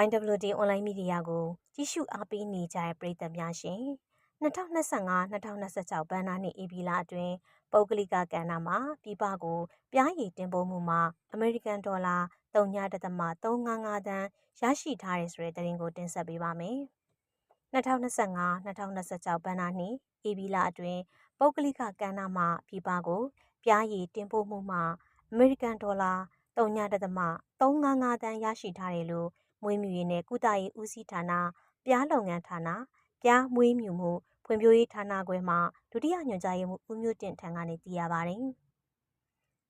YWD အွန်လိုင်းမီဒီယာကိုကြည့်ရှုအားပေးနေကြတဲ့ပရိသတ်များရှင်2025-2026ဘဏ္ဍာနှစ်ဧပြီလအတွင်းပုဂ္ဂလိကကဏ္ဍမှာပြည်ပကိုပြားရည်တင်ပို့မှုမှာအမေရိကန်ဒေါ်လာ3.355တန်းရရှိထားတဲ့ဆိုတဲ့သတင်းကိုတင်ဆက်ပေးပါမယ်။2025-2026ဘဏ္ဍာနှစ်ဧပြီလအတွင်းပုဂ္ဂလိကကဏ္ဍမှာပြည်ပကိုပြားရည်တင်ပို့မှုမှာအမေရိကန်ဒေါ်လာ3.355တန်းရရှိထားတယ်လို့ မွေးမြူရေးနဲ့ကုသရေးဦးစီးဌာနပြားလုပ်ငန်းဌာနပြားမွေးမြူမှုဖွံ့ဖြိုးရေးဌာနခွဲမှဒုတိယညွှန်ကြားရေးမှူးဦးမျိုးတင့်ထံကနေသိရပါတယ်။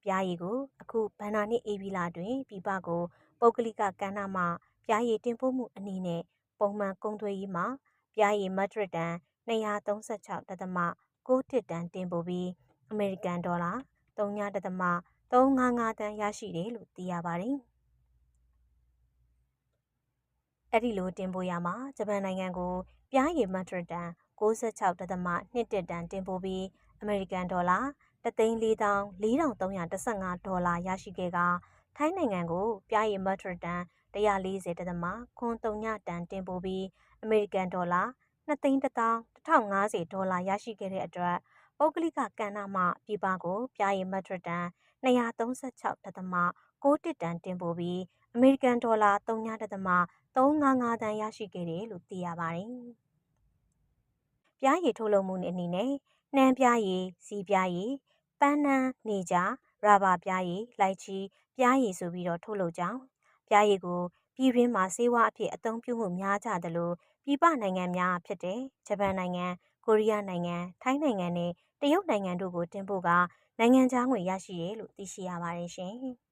ပြားရည်ကိုအခုဗန္နာနှစ်အေဗီလာတွင်ပြပကိုပုဂ္ဂလိကကဏ္ဍမှပြားရည်တင်ပို့မှုအနေနဲ့ပုံမှန်ကုန်သွယ်ရေးမှာပြားရည်မက်ထရစ်တန်236.6တန်တင်ပို့ပြီးအမေရိကန်ဒေါ်လာ3.355တန်ရရှိတယ်လို့သိရပါတယ်။ အဲ့ဒီလိုတင်ပို့ရမှာဂျပန်နိုင်ငံကိုပြားရည်မက်ထရတန်66.2တန်တင်ပို့ပြီးအမေရိကန်ဒေါ်လာ3,4,4315ဒေါ်လာရရှိခဲ့ကထိုင်းနိုင်ငံကိုပြားရည်မက်ထရတန်140.3တန်တင်ပို့ပြီးအမေရိကန်ဒေါ်လာ2,150ဒေါ်လာရရှိခဲ့တဲ့အတွက်ပုဂ္ဂလိကကဏ္ဍမှပြည်ပကိုပြားရည်မက်ထရတန် 236.6တန်တင်ပို့ပြီးအမေရိကန်ဒေါ်လာ3.355တန်ရရှိခဲ့တယ်လို့သိရပါတယ်။ပြားရည်ထုတ်လုပ်မှုအနေနဲ့နှမ်းပြားရည်၊စီပြားရည်၊ပန်းနှမ်းနေကြရာဘာပြားရည်၊လိုက်ချီပြားရည်ဆိုပြီးတော့ထုတ်လုပ်ကြောင်းပြားရည်ကိုပြည်တွင်းမှာစေဝါအဖြစ်အသုံးပြုမှုများကြသလိုပြည်ပနိုင်ငံများဖြစ်တဲ့ဂျပန်နိုင်ငံ၊ကိုရီးယားနိုင်ငံ၊ထိုင်းနိုင်ငံနဲ့တရုတ်နိုင်ငံတို့ကိုတင်ပို့ကနိုင်ငံခြားငွေရရှိတယ်လို့သိရှိရပါတယ်ရှင်။